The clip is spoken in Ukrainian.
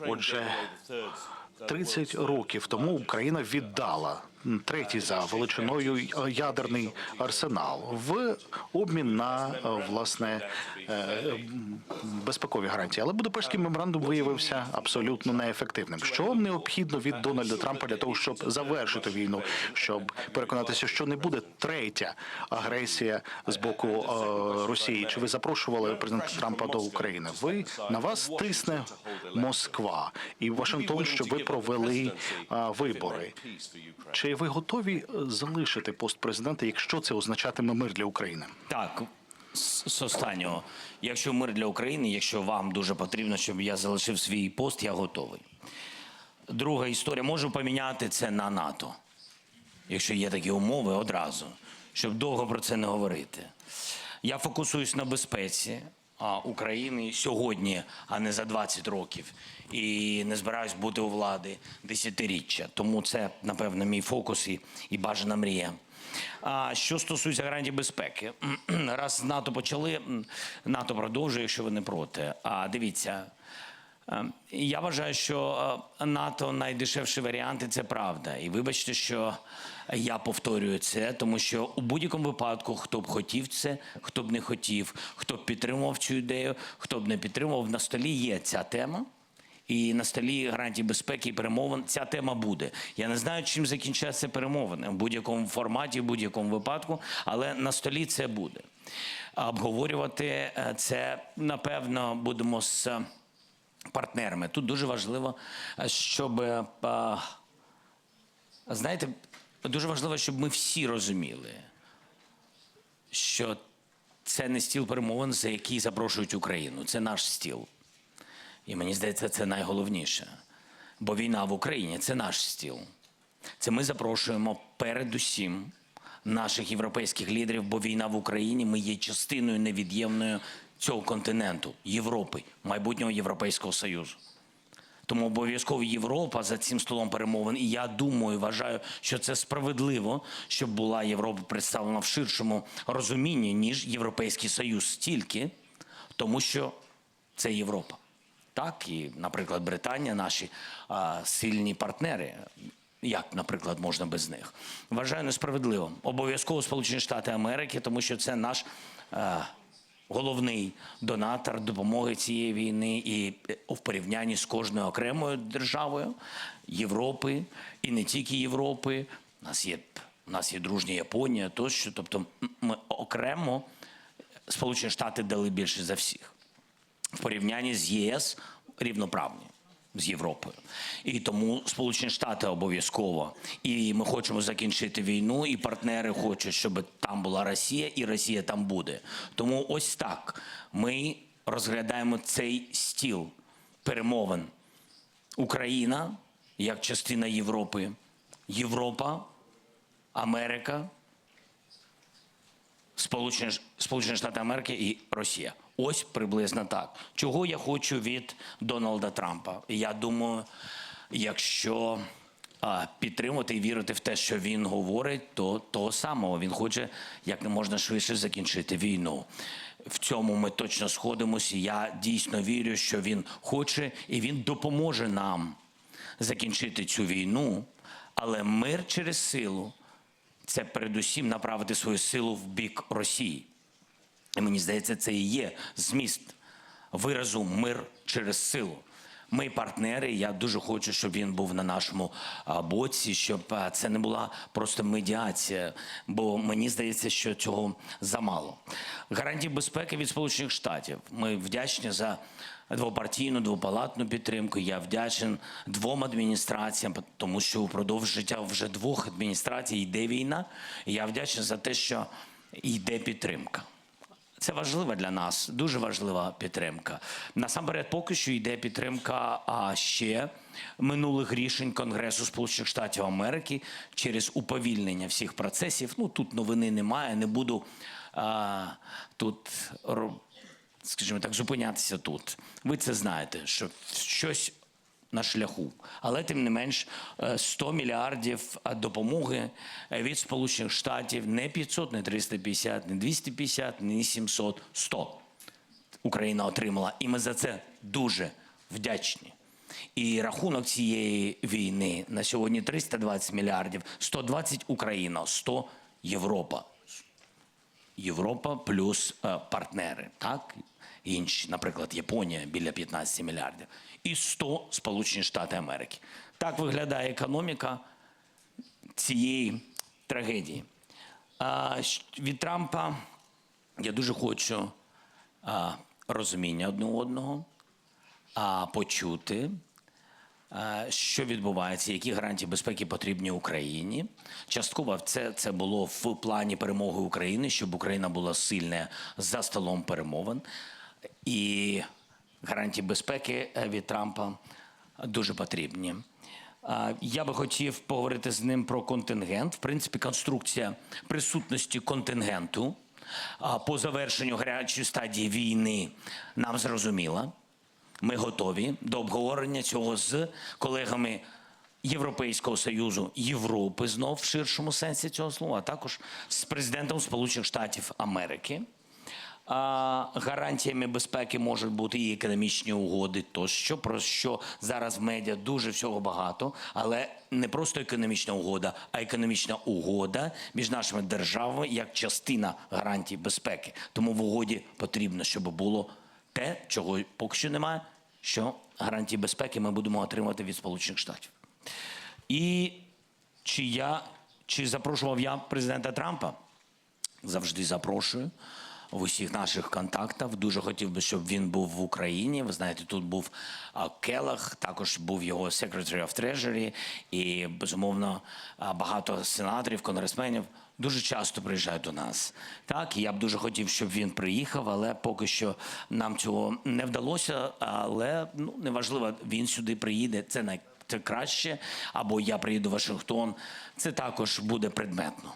Отже, 30 років тому Україна віддала третій за величиною ядерний арсенал в обмін на е, власне е, безпекові гарантії. Але Будапештський меморандум виявився абсолютно неефективним. Що необхідно від Дональда Трампа для того, щоб завершити війну, щоб переконатися, що не буде третя агресія з боку е, Росії? Чи ви запрошували президента Трампа до України? Ви на вас тисне Москва і Вашингтон, щоб ви провели вибори. Чи ви готові е, залишити пост президента, якщо це означатиме мир для України? Так, з останнього. Якщо мир для України, якщо вам дуже потрібно, щоб я залишив свій пост, я готовий. Друга історія. Можу поміняти це на НАТО, якщо є такі умови одразу, щоб довго про це не говорити. Я фокусуюсь на безпеці України сьогодні, а не за 20 років. І не збираюсь бути у влади десятиріччя. Тому це, напевно, мій фокус і, і бажана мрія. А що стосується гарантій безпеки, раз НАТО почали, НАТО продовжує, якщо ви не проти. А дивіться, я вважаю, що е, НАТО найдешевший варіант, і це правда. І вибачте, що я повторюю це, тому що у будь-якому випадку, хто б хотів це, хто б не хотів, хто б підтримував цю ідею, хто б не підтримував, на столі є ця тема. І на столі гарантій безпеки і перемовин ця тема буде. Я не знаю, чим закінчаться перемовини в будь-якому форматі, в будь-якому випадку, але на столі це буде. Обговорювати е, це напевно будемо з партнерами. Тут дуже важливо, е, щоб е, знаєте, дуже важливо, щоб ми всі розуміли, що це не стіл перемовин, за який запрошують Україну. Це наш стіл. І мені здається, це найголовніше. Бо війна в Україні це наш стіл. Це ми запрошуємо передусім наших європейських лідерів, бо війна в Україні ми є частиною невід'ємною цього континенту, Європи, майбутнього Європейського Союзу. Тому обов'язково Європа за цим столом перемовин. І я думаю, вважаю, що це справедливо, щоб була Європа представлена в ширшому розумінні, ніж Європейський Союз стільки, тому що це Європа. Так, і, наприклад, Британія, наші а, сильні партнери. Як, наприклад, можна без них? Вважаю несправедливим. Обов'язково Сполучені Штати Америки, тому що це наш е, головний донатор допомоги цієї війни і е, в порівнянні з кожною окремою державою Європи і не тільки Європи. У нас є, у нас є дружня Японія, тощо. Тобто, ми окремо Сполучені Штати дали більше за всіх в порівнянні з ЄС рівноправні з Європою. І тому Сполучені Штати обов'язково. І ми хочемо закінчити війну, і партнери хочуть, щоб там була Росія, і Росія там буде. Тому ось так ми розглядаємо цей стіл перемовин. Україна як частина Європи, Європа, Америка, Сполучені, Штати Америки і Росія. Ось приблизно так. Чого я хочу від Дональда Трампа? Я думаю, якщо а, підтримувати і вірити в те, що він говорить, то того самого він хоче як не можна швидше закінчити війну. В цьому ми точно сходимося. Я дійсно вірю, що він хоче і він допоможе нам закінчити цю війну, але мир через силу це передусім направити свою силу в бік Росії. І мені здається, це і є зміст виразу мир через силу. Ми партнери. Я дуже хочу, щоб він був на нашому боці, щоб це не була просто медіація, бо мені здається, що цього замало. Гарантії безпеки від Сполучених Штатів. Ми вдячні за двопартійну, двопалатну підтримку. Я вдячен двом адміністраціям, тому що упродовж життя вже двох адміністрацій йде війна. Я вдячний за те, що йде підтримка. Це важлива для нас, дуже важлива підтримка. Насамперед, поки що йде підтримка а ще минулих рішень Конгресу Сполучених Штатів Америки через уповільнення всіх процесів. Ну тут новини немає, не буду а, тут скажімо так, зупинятися тут. Ви це знаєте, що щось на шляху. Але тим не менш е, 100 мільярдів е, допомоги е, від Сполучених Штатів не 500, не 350, не 250, не 700, 100 Україна отримала. І ми за це дуже вдячні. І рахунок цієї війни на сьогодні 320 мільярдів, 120 Україна, 100 Європа. Європа плюс е, партнери, так? Інші, наприклад, Японія біля 15 мільярдів. І 100 Сполучені Штати Америки. Так виглядає економіка цієї трагедії. А, від Трампа я дуже хочу а, розуміння одне одного, а, почути, що відбувається, які гарантії безпеки потрібні Україні. Частково це, це було в плані перемоги України, щоб Україна була сильна за столом перемовин. І гарантії безпеки е, від Трампа дуже потрібні. Я би хотів поговорити з ним про контингент. В принципі, конструкція присутності контингенту по завершенню гарячої стадії війни нам зрозуміла. Ми готові до обговорення цього з колегами Європейського союзу Європи, знов в ширшому сенсі цього слова, а також з президентом Сполучених Штатів Америки. Гарантіями безпеки можуть бути і економічні угоди, тощо про що зараз в медіа дуже всього багато, але не просто економічна угода, а економічна угода між нашими державами як частина гарантій безпеки. Тому в угоді потрібно, щоб було те, чого поки що немає, що гарантії безпеки ми будемо отримувати від Сполучених Штатів. І чи я чи запрошував я президента Трампа? завжди запрошую в усіх наших контактах. Дуже хотів би, щоб він був в Україні. Ви знаєте, тут був Келах, також був його Secretary of Treasury, і безумовно багато сенаторів, конгресменів. Дуже часто приїжджають до нас. Так, я б дуже хотів, щоб він приїхав, але поки що нам цього не вдалося. Але ну неважливо, він сюди приїде. Це най це краще. Або я приїду в Вашингтон. Це також буде предметно.